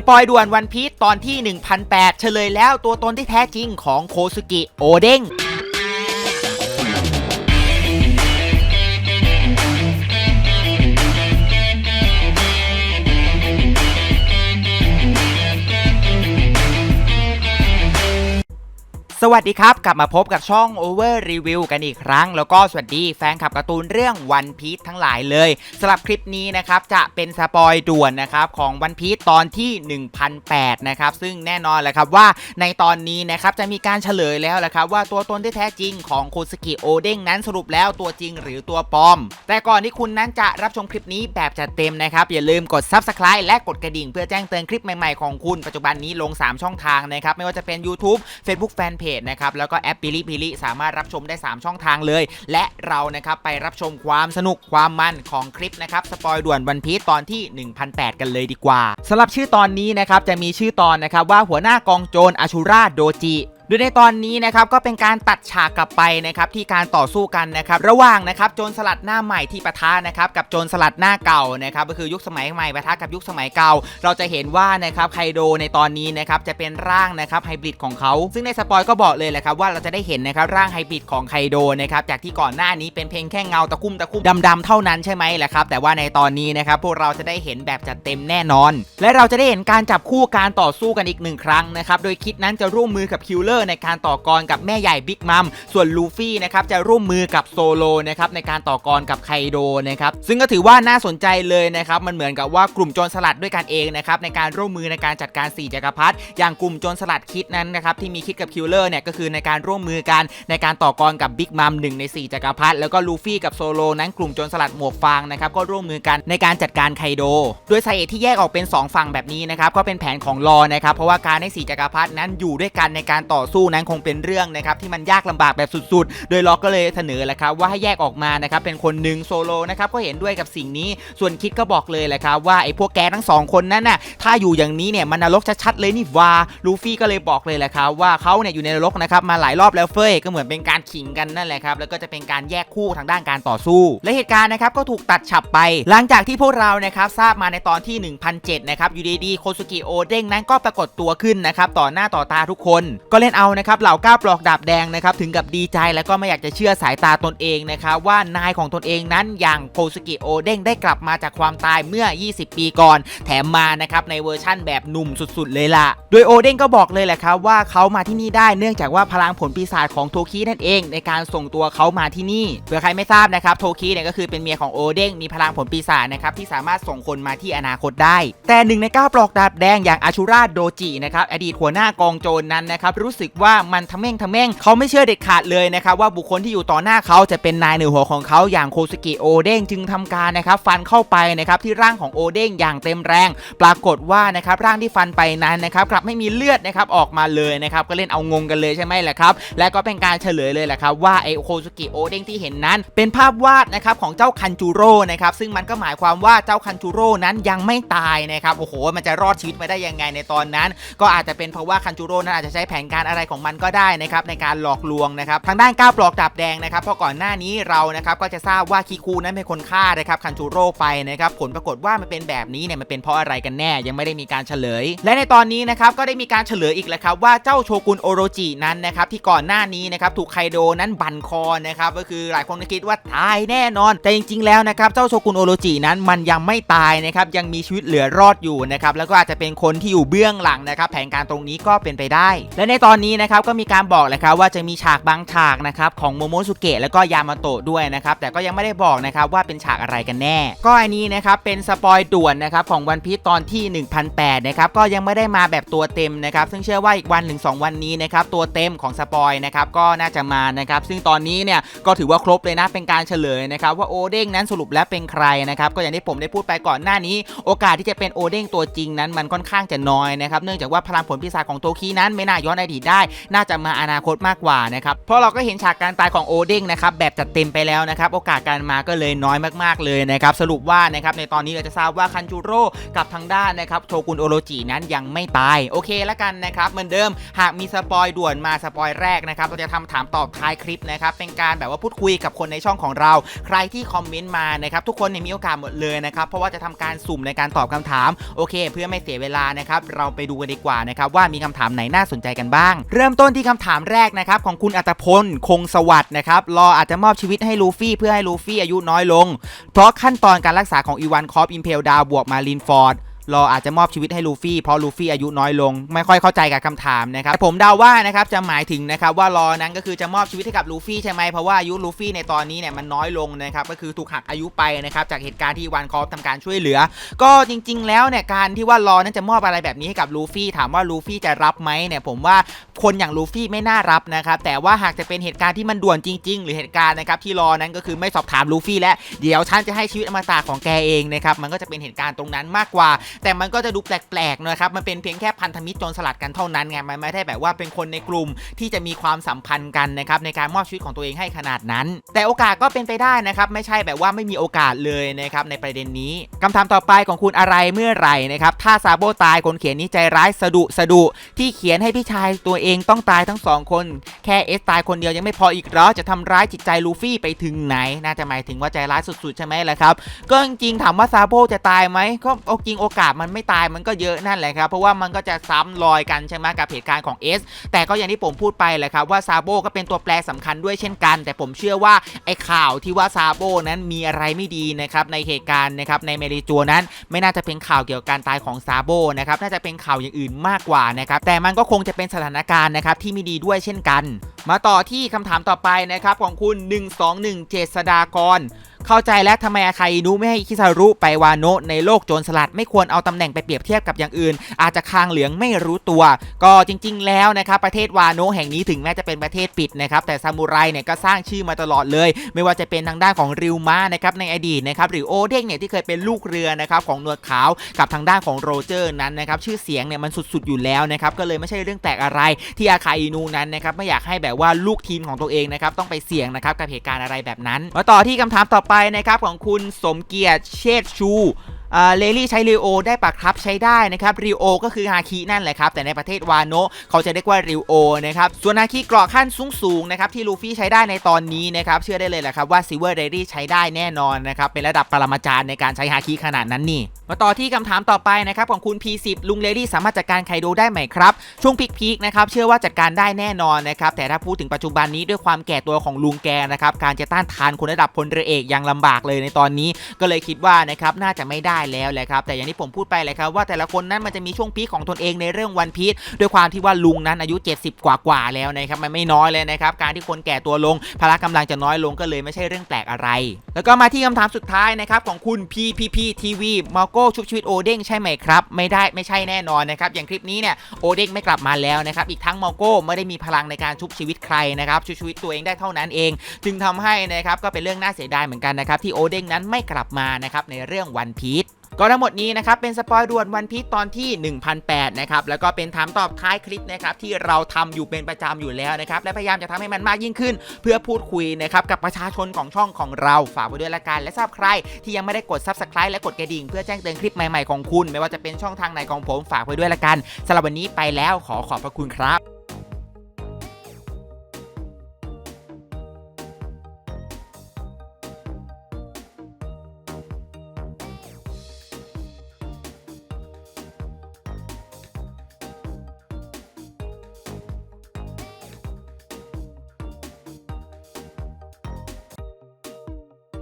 สปอยด่วนวันพีชตอนที่ 1008 เฉลยแล้วตัวตนที่แท้จริงของโคสุกิโอเด้ง สวัสดีครับ กลับมาพบกับช่อง Over Review กันอีกครั้ง แล้วก็สวัสดีแฟนคลับการ์ตูนเรื่อง One Piece ทั้งหลายเลยสำหรับคลิปนี้นะครับจะเป็นสปอยด่วนนะครับของ One Piece ตอนที่ 1008 นะครับ ซึ่งแน่นอนแหละครับว่าในตอนนี้นะครับจะมีการเฉลยแล้วแหละครับว่าตัวตนที่แท้จริงของโคสกิโอเด้งนั้นสรุปแล้วตัวจริงหรือตัวปลอม แต่ก่อนที่คุณนั้นจะรับชมคลิปนี้แบบจัดเต็มนะครับอย่าลืมกด Subscribe และกดกระดิ่ง เพื่อแจ้งเตือนคลิปใหม่ๆของคุณปัจจุบันนี้ลง 3 ช่องทางนะครับไม่ว่าจะเป็น YouTube Facebook Fanpage นะครับแล้วก็แอปปิลิปิลิสามารถรับชมได้ 3 ช่องทางเลย และเรานะครับไปรับชมความสนุกความมันของคลิปนะครับสปอยด่วนวันพี e ตอนที่ 1008 กันเลยดีกว่าสำหรับชื่อตอนนี้นะครับจะมีชื่อตอนนะครับว่าหัวหน้ากองโจรอาชูราโดจิ โดยในตอนนี้นะครับก็เป็นการตัดฉากกลับไปนะครับที่การต่อสู้กันนะครับระหว่างนะครับโจรสลัดหน้าใหม่ที่ปะทะนะครับกับโจรสลัดหน้าเก่านะครับก็คือยุคสมัยใหม่ปะทะกับยุคสมัยเก่า เราจะเห็นว่านะครับไคโดในตอนนี้นะครับจะเป็นร่างนะครับไฮบริดของเขาซึ่งในสปอยก็บอกเลยแหละครับว่าเราจะได้เห็นนะครับร่างไฮบริดของไคโดนะครับจากที่ก่อนหน้านี้เป็นเพียงแค่เงาตะคุ่มตะคุ่มดำๆเท่านั้นใช่ไหมแหละครับแต่ว่าในตอนนี้นะครับพวกเราจะได้เห็นแบบจัดเต็มแน่นอน และเราจะได้เห็นการจับคู่การต่อสู้กันอีกหนึ่งครั้งนะครับโดยคิดนั้นจะร่วมมือกับคิลเลอร์ในการต่อกรกับแม่ใหญ่บิ๊กมัมส่วนลูฟี่นะครับจะร่วมมือกับโซโลนะครับในการต่อกรกับไคโดนะครับซึ่งก็ถือว่าน่าสนใจเลยนะครับมันเหมือนกับว่ากลุ่มโจรสลัดด้วยกันเองนะครับในการร่วมมือในการจัดการ4จักรพรรดิอย่างกลุ่มโจรสลัดคิดนั้นนะครับที่มีคิดกับคิลเลอร์เนี่ยก็คือในการร่วมมือกันในการต่อกรกับบิ๊กมัมหนึ่งใน 4จักรพรรดิแล้วก็ลูฟี่กับโซโลนั้นกลุ่มโจรสลัดหมวกฟางนะครับก็ร่วมมือกันในการจัดการไคโด โดยสาเหตุที่แยกออกเป็น 2 ฝั่งแบบนี้นะครับก็เป็นแผนของลอนะครับเพราะว่าการให้4จักรพรรดินั้นอยู่ด้วยกันในการต่อสู้นั้นคงเป็นเรื่องนะครับที่มันยากลำบากแบบสุดๆ โดยล็อกก็เลยเสนอแหละครับว่าให้แยกออกมานะครับเป็นคนหนึ่งโซโลนะครับก็เห็นด้วยกับสิ่งนี้ ส่วนคิดก็บอกเลยแหละครับว่าไอ้พวกแกทั้งสองคนนั้นน่ะถ้าอยู่อย่างนี้เนี่ยมันนรกชัดๆเลยนี่ว่าลูฟี่ก็เลยบอกเลยแหละครับว่าเขาเนี่ยอยู่ในนรกนะครับมาหลายรอบแล้วเฟยก็เหมือนเป็นการขิงกันนั่นแหละครับแล้วก็จะเป็นการแยกคู่ทางด้านการต่อสู้ และเหตุการณ์นะครับก็ถูกตัดฉับไป หลังจากที่พวกเรานะครับทราบมาในตอนที่ 1007นะครับอยู่ดีๆโคสุกิโอเด้งนั้นก็ปรากฏตัวขึ้นนะครับต่อหน้าต่อตาทุกคนก็เล่นเอานะครับเหล่าก้าวปลอกดาบแดงนะครับถึงกับดีใจแล้วก็ไม่อยากจะเชื่อสายตาตนเองนะครับว่านายของตนเองนั้นอย่างโคสกิโอเด้งได้กลับมาจากความตายเมื่อ 20 ปีก่อน แถมมานะครับในเวอร์ชั่นแบบหนุ่มสุดๆ เลยล่ะ โดยโอเด้งก็บอกเลยแหละครับว่าเขามาที่นี่ได้เนื่องจากว่าพลังผลปีศาจของโทคินั่นเอง ในการส่งตัวเขามาที่นี่เผื่อใครไม่ทราบนะครับโทคิเนี่ยก็คือเป็นเมียของโอเด้งมีพลังผลปีศาจนะครับที่สามารถส่งคนมาที่อนาคตได้ แต่หนึ่งในก้าวปลอกดาบแดงอย่างอาชูราโดจินะครับอดีตหัวหน้ากองโจรนั้นนะครับรู้สึกว่ามันทำแม่งทำแม่งเขาไม่เชื่อเด็ดขาดเลยนะครับว่าบุคคลที่อยู่ต่อหน้าเขาจะเป็นนายเหนือหัวของเขาอย่างโคสกิโอเด้งจึงทำการนะครับฟันเข้าไปนะครับที่ร่างของโอเด้งอย่างเต็มแรง ปรากฏว่านะครับร่างที่ฟันไปนั้นนะครับกลับไม่มีเลือดนะครับออกมาเลยนะครับก็เล่นเอางงกันเลยใช่ไหมแหละครับและก็เป็นการเฉลยเลยแหละครับว่าไอโคสกิโอเด้งที่เห็นนั้น เป็นภาพวาดนะครับของเจ้าคันจูโร่นะครับซึ่งมันก็หมายความว่าเจ้าคันจูโร่นั้นยังไม่ตายนะครับโอ้โหมันจะรอดชีวิตมาได้ยังไงในตอนนั้น ก็อาจจะเป็นเพราะว่าคันจูโร่นั้นอาจจะใช้แผนการอะไรของมันก็ได้นะครับในการหลอกลวงนะครับทางด้านก้าวปลอกดาบแดงนะครับเพราะก่อนหน้านี้เรานะครับก็จะทราบว่าคิคูนั้นเป็นคนฆ่านะครับคันจูโร่ไปนะครับผลปรากฏว่ามันเป็นแบบนี้เนี่ยมันเป็นเพราะอะไรกันแน่ยังไม่ได้มีการเฉลย และในตอนนี้นะครับก็ได้มีการเฉลยอีกแล้วครับว่าเจ้าโชกุนโอโรจินั้นนะครับที่ก่อนหน้านี้นะครับถูกไคโดนั้นบันคอนะครับก็คือหลายคนก็คิดว่าตายแน่นอน แต่จริง ๆ แล้วนะครับเจ้าโชกุนโอโรจินั้นมันยังไม่ตายนะครับยังมีชีวิตเหลือรอดอยู่นะครับแล้วก็อาจจะเป็นคนที่อยู่เบื้องหลังนะครับแผนการตรงนี้ก็เป็นไปได้ และในตอนนี้นะครับก็มีการบอกเลยครับว่าจะมีฉากบางฉากนะครับของโมโมสุเกะแล้วก็ยามาโตะด้วยนะครับแต่ก็ยังไม่ได้บอกนะครับว่าเป็นฉากอะไรกันแน่ ก็อันนี้นะครับเป็นสปอยด่วนนะครับของวันพีตอนที่ 1008นะครับก็ยังไม่ได้มาแบบตัวเต็มนะครับซึ่งเชื่อว่าอีกวันหนึ่งสองวันนี้นะครับตัวเต็มของสปอยนะครับก็น่าจะมานะครับซึ่งตอนนี้เนี่ยก็ถือว่าครบเลยนะเป็นการเฉลยนะครับว่าโอเด้งนั้นสรุปแล้วเป็นใครนะครับก็อย่างที่ผมได้พูดไปก่อนหน้านี้ โอกาสที่จะเป็นโอเด้งตัวจริงนั้นมันค่อนข้างจะน้อยนะครับเนื่องจากว่าพลังผลปีศาจของโตคีนั้นไม่น่าย้อนอดีตได้ น่าจะมาอนาคตมากกว่านะครับเพราะเราก็เห็นฉากการตายของโอเด้งนะครับแบบจัดเต็มไปแล้วนะครับโอกาสการมาก็เลยน้อยมากๆเลยนะครับสรุปว่านะครับในตอนนี้เราจะทราบว่าคันจูโร่กับทางด้านนะครับโชกุนโอโรจินั้นยังไม่ตายโอเคแล้วกันนะครับเหมือนเดิมหากมีสปอยด่วนมาสปอยแรกนะครับเราจะทำถามตอบท้ายคลิปนะครับเป็นการแบบว่าพูดคุยกับคนในช่องของเรา ใครที่คอมเมนต์มานะครับทุกคนเนี่ยมีโอกาสหมดเลยนะครับเพราะว่าจะทำการสุ่มในการตอบคำถามโอเค เพื่อไม่เสียเวลานะครับเราไปดูกันดีกว่านะครับว่ามีคำถามไหนน่าสนใจกันบ้างเริ่มต้นที่คำถามแรกนะครับของคุณอัตพลคงสวัสด์นะครับรออาจจะมอบชีวิตให้ลูฟี่เพื่อให้ลูฟี่อายุน้อยลง เพราะขั้นตอนการรักษาของอีวานคอปอิมเพลดาวบวกมารินฟอร์ดรออาจจะมอบชีวิตให้ลูฟี่เพราะลูฟี่อายุน้อยลง ไม่ค่อยเข้าใจกับคำถามนะครับผมเดาว่านะครับจะหมายถึงนะครับว่ารอนั้นก็คือจะมอบชีวิตให้กับลูฟี่ใช่ไหมเพราะว่าอายุลูฟี่ในตอนนี้เนี่ยมันน้อยลงนะครับก็คือถูกหักอายุไปนะครับจากเหตุการณ์ที่วันคอฟทำการช่วยเหลือ ก็จริง ๆ แล้วเนี่ยการที่ว่ารอนั้นจะมอบอะไรแบบนี้ให้กับลูฟี่ถามว่าลูฟี่จะรับไหมเนี่ยผมว่า คนอย่างลูฟี่ไม่น่ารับนะครับแต่ว่าหากจะเป็นเหตุการณ์ที่มันด่วนจริง ๆ หรือเหตุการณ์นะครับที่รอนั้นก็คือไม่สอบถามลูฟี่และเดี๋ยวฉันจะให้ชีวิตอมตะของแกเองนะครับมันก็จะเป็นเหตุการณ์ตรงนั้นมากกว่า แต่มันก็จะดูแปลกๆนะครับมันเป็นเพียงแค่พันธมิตรโจรสลัดกันเท่านั้นไงมันไม่ได้แบบว่าเป็นคนในกลุ่มที่จะมีความสัมพันธ์กันนะครับในการมอบชีวิตของตัวเองให้ขนาดนั้น แต่โอกาสก็เป็นไปได้นะครับไม่ใช่แบบว่าไม่มีโอกาสเลยนะครับในประเด็นนี้คำถามต่อไปของคุณอะไรเมื่อไหร่นะครับถ้าซาโบตายคนเขียนนี้ใจร้ายสะดุสะดุที่เขียนให้พี่ชายตัวเองเองต้องตายทั้งสองคน แค่เอสตายคนเดียวยังไม่พออีกเหรอจะทำร้ายจิตใจลูฟี่ไปถึงไหน น่าจะหมายถึงว่าใจร้ายสุดๆใช่ไหมล่ะครับ ก็จริงๆถามว่าซาโบจะตายไหมก็เอาจริงโอกาสมันไม่ตายมันก็เยอะนั่นแหละครับ เพราะว่ามันก็จะซ้ำรอยกันใช่ไหมกับเหตุการณ์ของ S แต่ก็อย่างที่ผมพูดไปแหละครับว่าซาโบก็เป็นตัวแปรสำคัญด้วยเช่นกัน แต่ผมเชื่อว่าไอ้ข่าวที่ว่าซาโบนั้นมีอะไรไม่ดีนะครับในเหตุการณ์นะครับในเมริจัวนั้น ไม่น่าจะเป็นข่าวเกี่ยวกับการตายของซาโบนะครับน่าจะเป็นข่าวอย่างอื่นมากกว่านะครับแต่มันก็คงจะเป็นสถานการณ์นะครับที่ไม่ดีด้วยเช่นกัน มาต่อที่คำถามต่อไปนะครับของคุณ 121 เจษดากร เข้าใจแล้วทำไมอาคาอินุไม่ให้คิซารุไปวาโนะในโลกโจรสลัดไม่ควรเอาตำแหน่งไปเปรียบเทียบกับอย่างอื่น อาจจะคางเหลืองไม่รู้ตัว ก็จริง ๆ แล้วนะครับประเทศวาโนะแห่งนี้ถึงแม้จะเป็นประเทศปิดนะครับแต่ซามูไรเนี่ยก็สร้างชื่อมาตลอดเลย ไม่ว่าจะเป็นทางด้านของริวมานะครับในอดีตนะครับหรือโอเด้งเนี่ยที่เคยเป็นลูกเรือนะครับของหนวดขาวกับทางด้านของโรเจอร์นั้นนะครับชื่อเสียงเนี่ยมันสุดๆอยู่แล้วนะครับก็เลยไม่ใช่เรื่องแปลกอะไรที่อาคาอินูนั้นนะครับไม่อยากให้แบบว่าลูกทีมของตัวเองนะครับต้องไปเสี่ยงนะครับกับเหตุการณ์อะไรแบบนั้นมาต่อที่คำถามต่อไปนะครับของคุณสมเกียรติเชษชู เลลี่ใช้ริโอได้ปะครับใช้ได้นะครับริโอก็คือฮาคินั่นแหละครับ แต่ในประเทศวานโนะเขาจะเรียกว่าริโอนะครับส่วนฮาคิเกราะขั้นสูงสูงๆนะครับที่ลูฟี่ใช้ได้ในตอนนี้นะครับเชื่อได้เลยแหละครับว่าซิเวอร์เรลี่ใช้ได้แน่นอนนะครับเป็นระดับปรมาจารย์ในการใช้ฮาคิขนาดนั้นนี่ มาต่อที่คำถามต่อไปนะครับของคุณ P10 ลุงเลดี้สามารถจัดการไคโดได้ไหมครับ ช่วงพีคๆนะครับเชื่อว่าจัดการได้แน่นอนนะครับแต่ถ้าพูดถึงปัจจุบันนี้ด้วยความแก่ตัวของลุงแกนะครับการจะต้านทานคนระดับพลเรือเอกยังลำบากเลยในตอนนี้ ก็เลยคิดว่านะครับน่าจะไม่ได้ได้แล้วแหละครับแต่อย่างที่ผมพูดไปเลยครับว่าแต่ละคนนั้นมันจะมีช่วงพีคของตนเองในเรื่องวันพีชด้วยความที่ว่าลุงนั้นอายุ 70 กว่ากว่าแล้วนะครับมันไม่น้อยเลยนะครับการที่คนแก่ตัวลงพละกำลังจะน้อยลงก็เลยไม่ใช่เรื่องแปลกอะไร แล้วก็มาที่คำถามสุดท้ายนะครับของคุณ PPP TV มอโก้ชุบชีวิตโอเด้งใช่ไหมครับ ไม่ได้ไม่ใช่แน่นอนนะครับอย่างคลิปนี้เนี่ยโอเด้งไม่กลับมาแล้วนะครับอีกทั้งมอโก้ไม่ได้มีพลังในการชุบชีวิตใครนะครับชุบชีวิตตัวเองได้เท่านั้นเอง จึงทำให้นะครับก็เป็นเรื่องน่าเสียดายเหมือนกันนะครับที่โอเด้งนั้นไม่กลับมานะครับในเรื่องวันพีช ก็ทั้งหมดนี้นะครับเป็นสปอยด่วนวันพี e ตอนที่ 1008นะครับแล้วก็เป็นถามตอบท้ายคลิปนะครับที่เราทำอยู่เป็นประจำอยู่แล้วนะครับและพยายามจะทำให้มันมากยิ่งขึ้น เพื่อพูดคุยนะครับกับประชาชนของช่องของเราฝากไว้ด้วยละกันและทราบใคร ที่ยังไม่ได้กด subscribe และกดกระดิ่งเพื่อแจ้งเตือนคลิปใหม่ๆของคุณ ไม่ว่าจะเป็นช่องทางไหนของผมฝากไว้ด้วยละกันสำหรับวันนี้ไปแล้วขอขอบพระคุณครับ